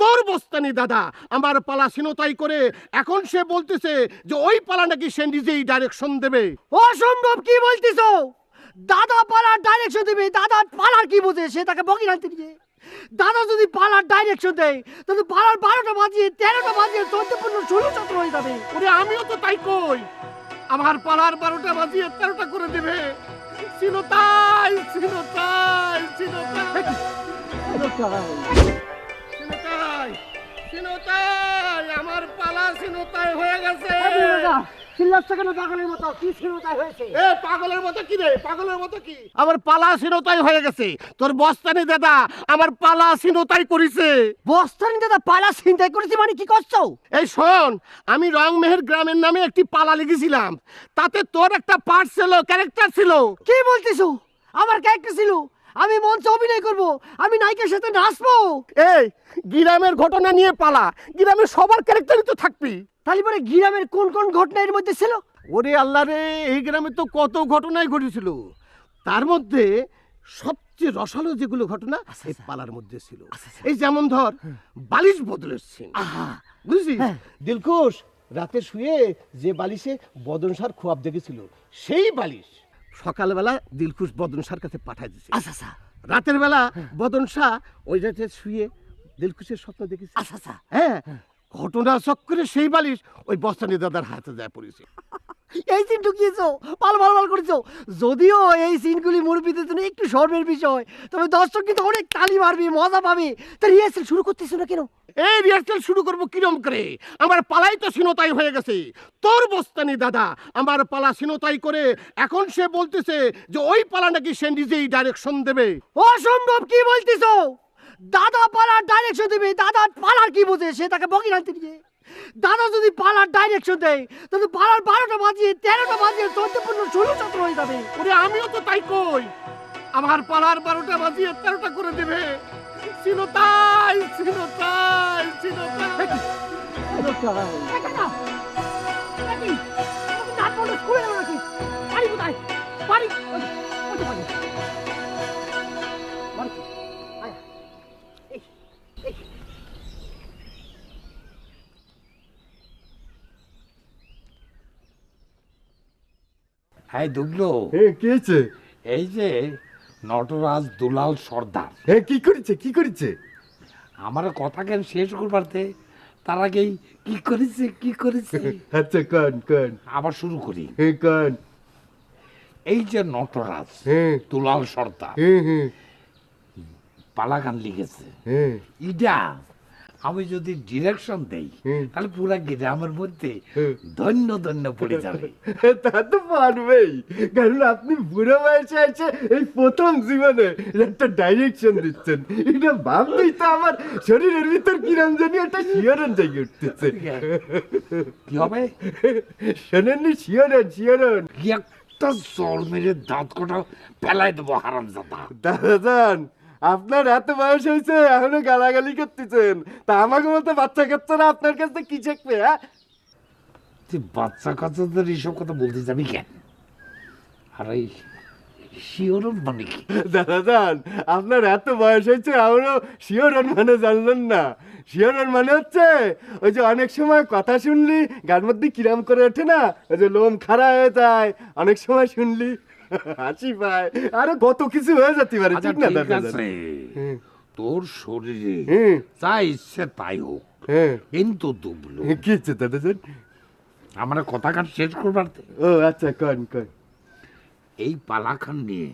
তোর বস্তানি দাদা। আমার পালা সিনতাই করে। এখন সে বলতেছে যে ওই পালা নাকি সে নিজেই ডাইরেকশন দেবে। অসম্ভব কি বলতিছো? দাদা পালার ডাইরেকশন দিবে দাদা পালার কি বোঝে? সে তাকে বকি রাখতে দিয়ে। দাদা যদি পালার ডাইরেকশন দেয় তাহলে পালার বারোটা বাজিয়ে তেরোটা বাজিয়ে চোদ্দ পনেরো ষোলো চত্র হয়ে যাবে। ওরে আমিও তো তাই কই। আমার পালার বারোটা বাজিয়ে তেরোটা করে দেবে। সিনতাই সিনতাই সিনতাই সিনতাই সিনতাই আমার পালা সিনতাই হয়ে গেছে। চিল্লাচ্ছে কেন পাগলের মতো? কি ছিনতাই হয়েছে? এ পাগলের মতো কি রে? পাগলের মতো কি? আমার পালা সিনতাই হয়ে গেছে। তোর বস্তানি দাদা আমার পালা সিনতাই করিছে। বস্তানি দাদা পালা করেছি মানে কি করছ? এই শোন আমি রংমেহের গ্রামের নামে একটি পালা লিখেছিলাম। তাতে তোর একটা পার্ট ছিল ক্যারেক্টার ছিল। কি বলতেছো? আমার ক্যারেক্টার ছিল? আমি মঞ্চে অভিনয় করব আমি নায়িকার সাথে নাচবো। এই গ্রামের ঘটনা নিয়ে পালা। গ্রামের সবার ক্যারেক্টারই তো থাকবি। তাহলে পরে গ্রামের কোন কোন ঘটনা এর মধ্যে ছিল? ওরে আল্লাহ রে এই গ্রামে তো কত ঘটনাই ঘটেছিল। তার মধ্যে সবচেয়ে রসালো যেগুলো ঘটনা এই পালার মধ্যে ছিল। এই যেমন ধর বালিশ বদলের সিন বুঝলি। দিলকুশ রাতে শুয়ে যে বালিশে বদন সার খোয়াব দেখেছিল সেই বালিশ। সকালবেলা দিলখুশ বদন শাহর কাছে পাঠাই দিছে। আচ্ছা আচ্ছা। রাতের বেলা বদন শাহ ওই রাতে শুয়ে দিলখুশের স্বপ্ন দেখেছে। আচ্ছা আচ্ছা। হ্যাঁ ঘটনা চক্করে সেই বালিশ ওই বস্তানি দাদার হাতে যায় পড়েছে। এই সিন ঢুকিয়েছো ভালো ভালো ভালো করেছ? যদিও এই সিনগুলি মুরব্বীদের জন্য একটু শর্মের বিষয় তবে দর্শক কিন্তু অনেক তালি মারবে মজা পাবে। তা রিহার্সেল শুরু করতেছো না কেন? এই রিহার্সাল শুরু করব কিরম করে? আমার পালাই তো সিনতাই হয়ে গেছে। তোর বস্তানি দাদা আমার পালা সিনতাই করে এখন সে বলতেছে যে ওই পালা নাকি সে নিজেই ডাইরেকশন দেবে। অসম্ভব কি বলতেছো? দাদা পালার ডাইরেকশন দিবে দাদা পালার কি বোঝে? সে তাকে বকি আনতে নিয়ে দাদা যদি পালার ডাইরেকশন দেয় তাহলে পালার বারোটা বাজিয়ে তেরোটা বাজিয়ে চোদ্দ পনেরো ষোলো চত্র হয়ে যাবে। ওরে আমিও তো তাই কই। আমার পালার বারোটা বাজিয়ে তেরোটা করে দেবে। সিনতাই সিনতাই সিনতাই হ্যাঁ দুগলো। হ্যাঁ কি হয়েছে? এই যে নটরাজ দুলাল সর্দার। হ্যাঁ কি করেছে কি করেছে? আমার কথা কেন শেষ করবারতে তার আগেই কি করেছে কি করেছে? আচ্ছা কন কন। আবার শুরু করি। হ্যাঁ কন। এই যে নটরাজ দুলাল সর্দার পালাগান লিখেছে। হ্যাঁ ইডা আমি যদি ডিরেকশন দেই। তাহলে পুরা গ্রামের মধ্যে ধন্য ধন্য পড়ে যাবে। তা তো পারবেই। কারণ আপনি বুড়ো বয়সে আছে এই প্রথম জীবনে একটা ডাইরেকশন দিচ্ছেন। এটা ভাবতেই তো আমার শরীরের ভিতর কিরম জানি একটা শিহরণ জেগে উঠতেছে। কি হবে? শোনেননি শিহরণ কি একটা জল মেরে দাঁত কটা ফেলাই দেবো হারাম জাদা দাদাজান আপনার এত বয়স হয়েছে এখনও গালাগালি করতেছেন। তা আমাকে মতো বাচ্চা কাচ্চারা আপনার কাছে কি শিখবে হ্যাঁ? তুই বাচ্চা কাচ্চাদের এইসব কথা বলতে যাবি কেন? আর এই শিওরন মানে কি? দাদাজান আপনার এত বয়স হয়েছে এখনও শিওরন মানে জানলেন না। শিওরন মানে হচ্ছে ওই যে অনেক সময় কথা শুনলি গার মধ্যে কিরাম করে ওঠে না ওই যে লোম খাড়া হয়ে যায় অনেক সময় শুনলি। হাসি পায় আরও কত কিছু হয়ে যেতে পারে ঠিক না আছে তোর শরীরে যা ইচ্ছে তাই হোক কিন্তু দুবলো কি হচ্ছে দাদাজান আমার কথা কান শেষ করবার ও আচ্ছা কন কন এই পালাখান নিয়ে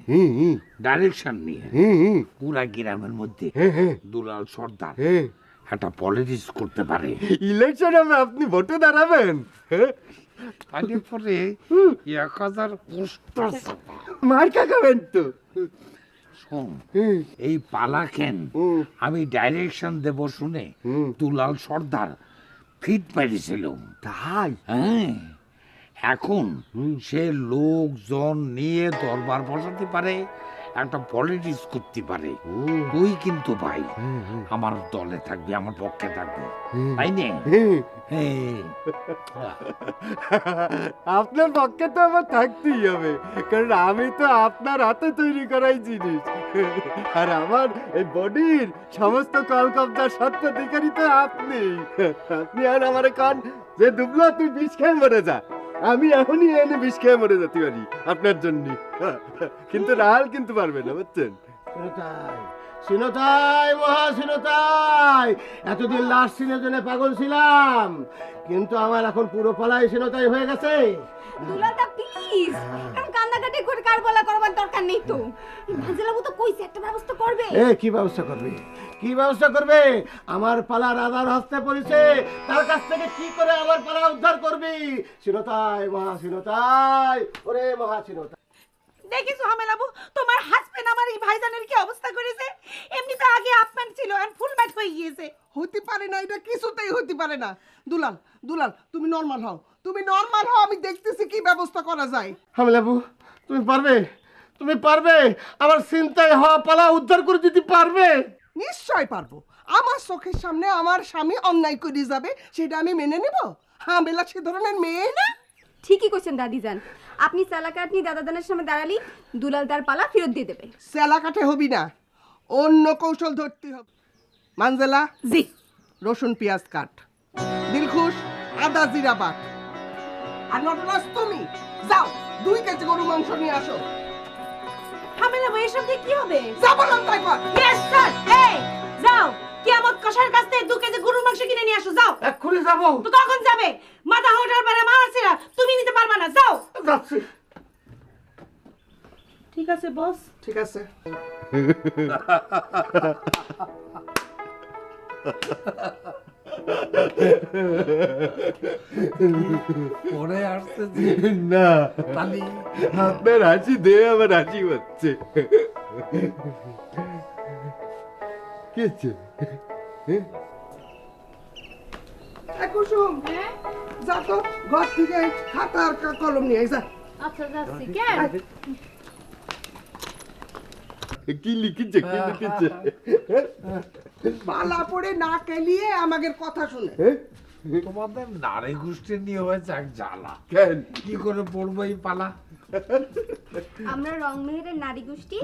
ডাইরেকশন নিয়ে পুরা গ্রামের মধ্যে দুলাল সর্দার একটা পলিটিক্স করতে পারে ইলেকশন হবে আপনি ভোটে দাঁড়াবেন হ্যাঁ? তাহলে পরে এক হাজার পোস্ট মার খাবেন তো শোন এই পালাখেন হুম, আমি ডাইরেকশন দেব শুনে হুম। দুলাল সর্দার ফিট মেরেছিল তাই? হ্যাঁ। এখন সে লোকজন নিয়ে দরবার বসাতে পারে একটা পলিটিক্স করতে পারে। তুই কিন্তু ভাই। আমার দলে থাকবি আমার পক্ষে থাকবি। তাই নে। আপনার পক্ষে তো আমার থাকতেই হবে কারণ আমি তো আপনার হাতে তৈরি করাই জিনিস। আর আমার এই বডির সমস্ত কল কবজার সত্ত্বাধিকারী তো আপনি। আপনি আর আমার কান যে দুবলো তুই বিষ খেয়ে মরে যা। আমি এখনই এনে বিষ খেয়ে মরে যেতে পারি আপনার জন্য। কিন্তু রাহাল কিন্তু পারবে না বুঝছেন? সিনতাই সিনতাই মহা সিনতাই এতদিন লাস্ট সিনের জন্য পাগল ছিলাম কিন্তু আমার এখন পুরো পালাই সিনতাই হয়ে গেছে। দুলাদা প্লিজ কারণ কান্নাকাটি করে কার বলা করবার দরকার নেই তো? ভাজলাবু তো কইছে, একটা ব্যবস্থা করবে। এ, কি ব্যবস্থা করবে? কি ব্যবস্থা করবে? আমার পালা রাজার হস্তে পড়েছে, তার কাছ থেকে কি করে আমার পালা উদ্ধার করবি? সিনতাই মহা সিনতাই ওরে মহা দেখিস হামেলাবু? তোমার হাজবেন্ড আমার এই ভাইজানের কি অবস্থা করেছে? এমনিতে আগে আপম্যান ছিল আর ফুল ম্যাট হয়ে গিয়েছে। হতে পারে না এটা কিছুতেই হতে পারে না। দুলাল দুলাল তুমি নর্মাল হও। তুমি নর্মাল হও আমি দেখতেছি কি ব্যবস্থা করা যায়। হামলাবু তুমি পারবে? তুমি পারবে? আমার চিন্তায় হওয়া পালা উদ্ধার করে দিতে পারবে? নিশ্চয় পারব। আমার চোখের সামনে আমার স্বামী অন্যায় করে যাবে সেটা আমি মেনে নেব? হ্যাঁ বেলা সে ধরনের মেয়ে না? ঠিকই কইছেন দাদি যান আপনি চালাকাটনি দাদাদানের সামনে দাঁড়ালি দুলাল তার পালা ফেরত দিয়ে দেবে। সেলা কাঠে হবি না অন্য কৌশল ধরতে হবে। মানজেলা জি। রসুন পেঁয়াজ কাট। দিলখুশ আদা জিরা বাট। আর নটরাজ তুমি যাও দুই কেজি গরু মাংস নিয়ে আসো। হামেলাবু এসব দিয়ে কি হবে? যা বললাম তাই কর ইয়েস স্যার এই যাও। কষার কাছ থেকে দু কেজি গরুর মাংস কিনে নিয়ে আসো যাও। এক্ষুনি যাব। তো কখন যাবে। মাথা হোটার পারে মারাছিরা তুমি নিতে পারবা না যাও। যাচ্ছি। ঠিক আছে বস। ঠিক আছে। পরে আসতেছি না। তালি। আপনার হাসি দিয়ে আমার হাসি হচ্ছে। কি হচ্ছে? এ কুসুম যা তো ঘর থেকে খাতা আর কলম নিয়ে যা। আচ্ছা যাচ্ছি কেন? কি লিখেছে কি লিখেছে? পালা পড়ে না কেলিয়ে আমাদের কথা শুনে। তোমাদের নারী গোষ্ঠী নিয়ে হয়েছে এক জ্বালা। কেন? কি করে পড়ব এই পালা? আমরা রংমেহেরের নারী গোষ্ঠী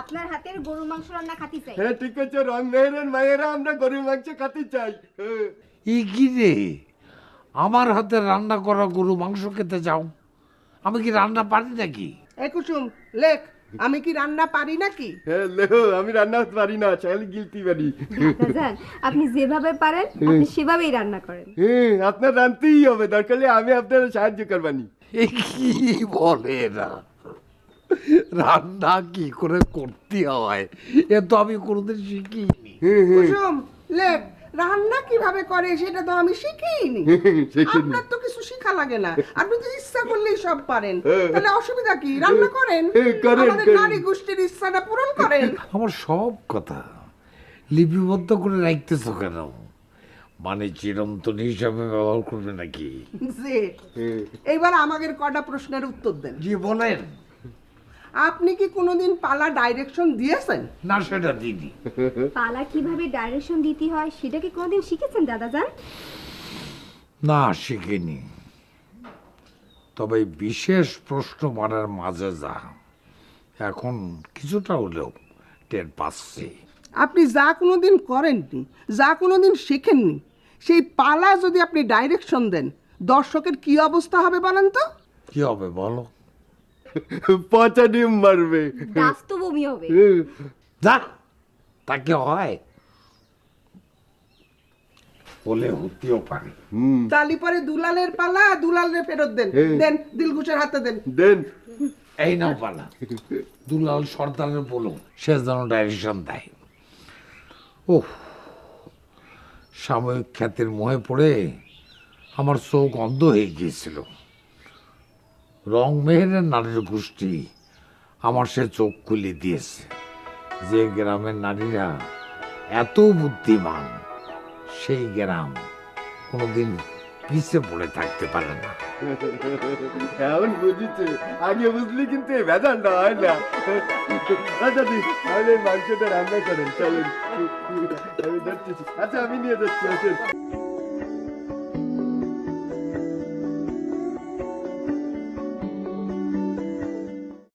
আপনার হাতের গরুর মাংস রান্না খাতি চাই। হ্যাঁ ঠিক আছে রং মেহেরের মায়েরা আমরা গরুর মাংস খেতে চাই। হ্যাঁ। ই কি রে? আমার হাতে রান্না করা গরু মাংস খেতে চাও? আমি কি রান্না পারি নাকি? এ কুসুম লেখ। আমি কি রান্না পারি নাকি? হ্যাঁ আমি রান্না পারি না চাইলে গিলতি পারি আপনি যেভাবে পারেন আপনি সেভাবেই রান্না করেন। হ্যাঁ আপনার রানতেই হবে দরকার হলে আমি আপনার সাহায্য করবানি। কি বলে না রান্না কি করে করতে হয়? এ তো আমি কোনোদিন শিখিনি। কুসুম লেখ রান্না কীভাবে করে সেটা তো আমি শিখিনি। আপনার তো কিছু শিখা লাগে না। আপনি তো ইচ্ছা করলেই সব পারেন। তাহলে অসুবিধা কি? রান্না করেন? আমাদের নারী গোষ্ঠীর ইচ্ছাটা পূরণ করেন। আমার সব কথা লিপিবদ্ধ করে রাখতেছ কেন? মানে চিরন্তন হিসাবে ব্যবহার করবে নাকি? যে এইবার আমাদের কটা প্রশ্নের উত্তর দেন। জি বলেন। আপনি কি কোনোদিন পালা ডাইরেকশন দিয়েছেন? না সেটা দিদি পালা কীভাবে ডাইরেকশন দিতে হয় সেটা কি কোনোদিন শিখেছেন দাদাজান? না শিখিনি। তবে বিশেষ প্রশ্ন মারার মাঝে যা এখন কিছুটা হলেও টের পাচ্ছি। আপনি যা কোনোদিন করেননি যা কোনোদিন শেখেননি সেই পালা যদি আপনি ডাইরেকশন দেন দর্শকের কি অবস্থা হবে বলেন তো? কি হবে বলো? পচা ডিম মারবে। দাস তো বমি হবে। যা তাকে হয়। বলে হতেও পারে। তালি পরে দুলালের পালা দুলালের ফেরত দেন। দেন দিলগুছের হাতে দেন। দেন। এই নাও পালা। দুলাল সর্দারের বলুন সে যেন ডাইরেকশন দেয়। ও সাময়িক খ্যাতির মোহে পড়ে আমার চোখ অন্ধ হয়ে গিয়েছিল। রং নারীর গোষ্ঠী আমার সে চোখ খুলে দিয়েছে যে গ্রামের নারীরা এত বুদ্ধিমান, সেই গ্রাম কোনোদিন পিছে পড়ে থাকতে পারে না। এখন বুঝেছে। আগে বুঝলি কিন্তু হয় না। আচ্ছা দি, তাহলে মাংসটা রান্না করেন, চলেন। আমি আচ্ছা আমি নিয়ে যাচ্ছি, আসেন।